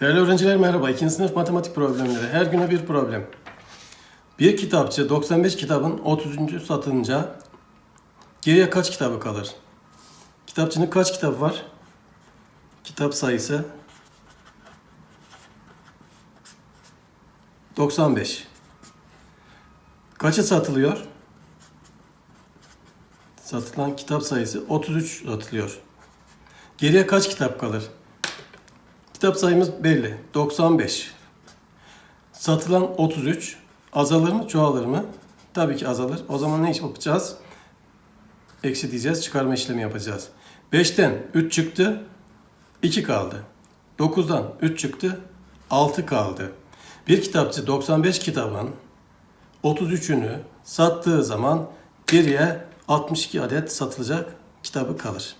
Değerli öğrenciler merhaba. İkinci sınıf matematik problemleri. Her güne bir problem. Bir kitapçı 95 kitabın 30. satınca geriye kaç kitabı kalır? Kitapçının kaç kitabı var? Kitap sayısı 95. Kaça satılıyor? Satılan kitap sayısı 33 satılıyor. Geriye kaç kitap kalır? Kitap sayımız belli. 95. Satılan 33. Azalır mı çoğalır mı? Tabii ki azalır. O zaman ne iş yapacağız? Eksi diyeceğiz. Çıkarma işlemi yapacağız. 5'ten 3 çıktı. 2 kaldı. 9'dan 3 çıktı. 6 kaldı. Bir kitapçı 95 kitabın 33'ünü sattığı zaman geriye 62 adet satılacak kitabı kalır.